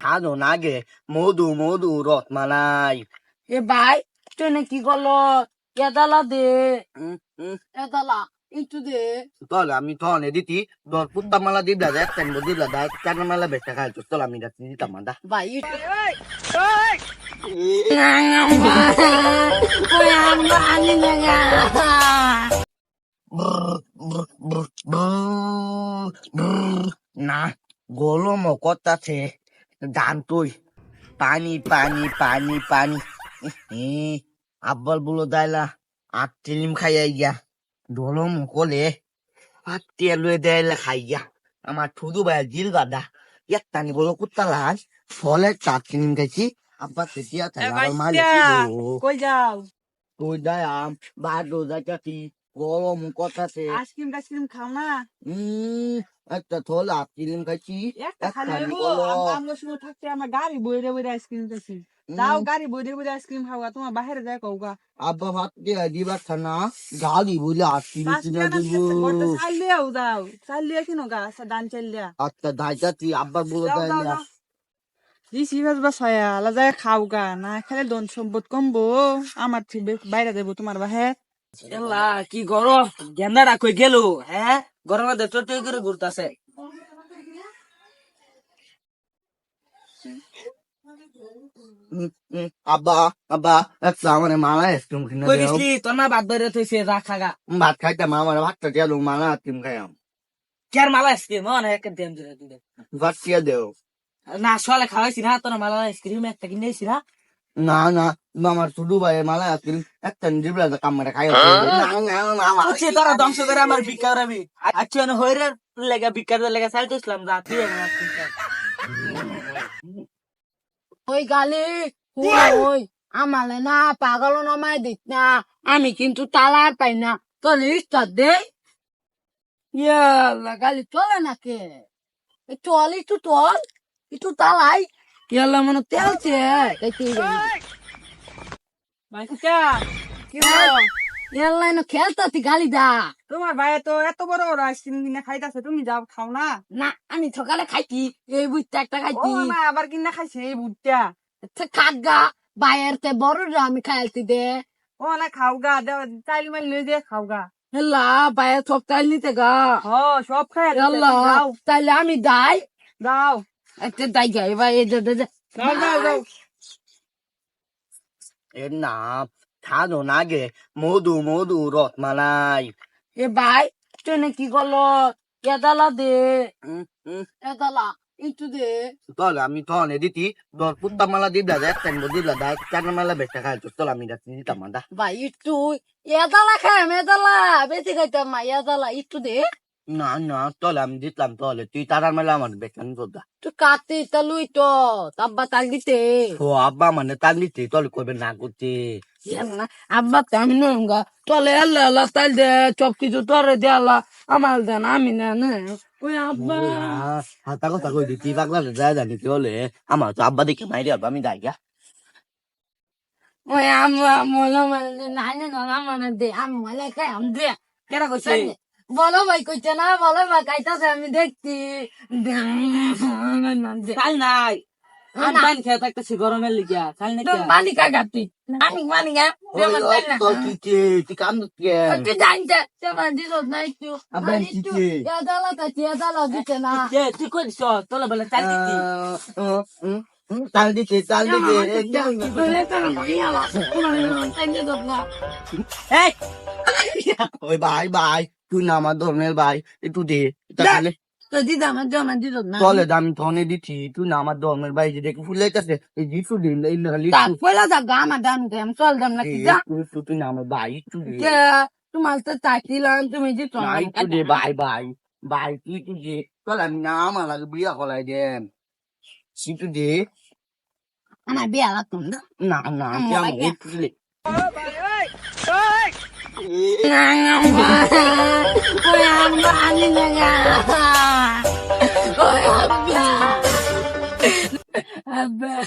খানো নাগে মধু মধু রসমালাই এ ভাই ট্রেনে কি করল? এদালা দে। এদালা একটু দে। চল আমি তখন দিতি দশ ফুটটা মালা দিবলা দেয় একটা দিবলা দেয় চার মালা বেচা খাই চল আমি যাচ্ছি দিতাম মাদা ভাই না করতাছে দান তুই। পানি পানি পানি পানি। আব্বাল বলো দাইলা আর টিলিম খাইয়া গিয়া। গরম কলে আর তেল দেয়লা খাইয়া আমার ঠুদু ভাই জিল গাদা। একটানি বলো কুত্তালান ফলে চার টিলিম খাইছি। আব্বা তেতিয়া মালিক কই যাও? তুই দায়াম বাদো যাইতাছি। গরম কথাছে আইসক্রিম টাইসক্রিম খাও না? উম, একটা থল আইসক্রিম খাইছি থাকতে আমার গাড়ি বইরে বইরে আইসক্রিম খাইছি। তাও গাড়ি বইরে বইরে আইসক্রিম খাওয়া তোমার বাইরে যায় কৌগা আব্বা ভাত দিয়ে দিবার না গালি বলে আইসক্রিম কিনে দিব। চাল লিয়াও যাও চাল কিনো গা ডান চাল লিয়া আচ্ছা দাইতাছি আব্বা বলে যাও যাও দাইলা যাও। দিছি বাস বাসায়া আলা খাও গা না খেলে দন সম্পদ কমবো। আমার বাইরে যাব তোমার বাহে এলা কি গরম? গেন্দাটা কই গেল হ্যাঁ গরমে দেশ তুই করে ঘুরতাছে আব্বা আব্বা মানে মালা আইসক্রিম কিনে কই গেছলি তোর না বাদ বেরে থইছে রাখা গা। ভাত খাইতাম আমার ভাতটা দিয়ে দেও মালা আইসক্রিম খাইয়াম কের মালা আইসক্রিম মন এক দেম তুই ভাত দেও না সলে খাওয়াইছি না তোর মালা আইসক্রিম একটা কিনেছি না। না না আমার শুধু ভাই মালা আইসক্রিম একটা দিবলা কামড়ে না না না আমার বুঝছি তোরা ধ্বংস করে আমার ভিক্ষা রাবি আচ্ছা না হইরে লেগা ভিক্ষা লেগা চাইতে ইসলাম খা। ওই গালি ওই আমালে না পাগল নামায় দিস না আমি কিন্তু তালার পাই না। তোর লিস্টার দে ইয়াল্লা গালি চলে নাকি? এ চল একটু চল একটু তালাই। ইয়াল্লা মনে তেলছে দেখি খেলতাছি গালি দা তোমার ভাই তো এত বড় কিনে খাইতাছে তুমি যাও খাও না? না আমি সকালে খাইছি এই একটা খাইছি। আবার কিনে খাইছে এই বুটটা? খাক গা বাইরের তে বড় আমি খাইছি দে। ও না খাও গা চাইল মাইল লই দিয়ে খাও গা। হেল্লা বাইরে সব চাইল নিতে গা। হ সব খাই তাইলে আমি দাই যাও। একটা দাই গাই ভাই যাও যাও যাও। এর নাম খানো নাগে মধু মধু রসমালাই এ ভাই ট্রেনে কি করল? এদালা দে। এদালা একটু দে। চল আমি তখন দিতি। দশ ফুটটা মালা দিবলা দেয় একটা দিবলা দেয় চার মালা বেচা খাই চল আমি যাচ্ছি দিতাম ভাই একটু এদালা খাম এদালা। বেশি খাইতাম না এদালা একটু দে। না না চল আমি দিতাম তাহলে। তুই তারার মেলা আমার বেচান তোদা তুই কাতে তালুই তো তাব্বা তাল দিতে ও আব্বা মানে তার নিতে চল করবে না করতে আব্বা তো আমি নঙ্গা। চলে আল্লাহ আল্লাহ তাল দে সব কিছু তোরে দে আল্লাহ আমার দেন আমি না না। ওই আব্বা? হাতা কথা কই দিতি পাগলা যায় জানি হলে আমার তো আব্বা দেখে মাইরে আব্বা আমি যাই গা ওই আব্বা মনে মানে না না মানে দে আমি মনে খাই আম দে। কেরা কইছে? বলো ভাই কইছে না বলো ভাই খাইতাছে আমি দেখছি। চাল নাই। আমি খেয়ে থাকতেছি গরমের লিগা চাল নাকি তুই মানি কাকা তুই আমি মানি ওই তুই কাম কে? তুই জানতে তোমার দিল না একটু আব্বা, আর একটু দিছে। এদালা কাছে এদালা দিতে না। যে তুই কই দিছ? বলে চাল দিতি। তাল দিতে তাল দিতে এই! ওই ভাই ভাই। তুই না আমার ধর্মের ভাই একটু দে। তাহলে চলে আমি ধনে দিচ্ছি। তুই না আমার ধর্মের ভাই যে দেখে ফুলাইতেছে এই জিসু দিন যা। তুই না আমার ভাই একটু তোমার তো চাইছিলাম তুমি যে দে ভাই ভাই ভাই তুই একটু দে। চল আমি না আমার বিয়া কলাই দে একটু দে। আমার বিয়া লাগতো না না না। আমার কেমন লাগে। একটু দে ওই আম্মা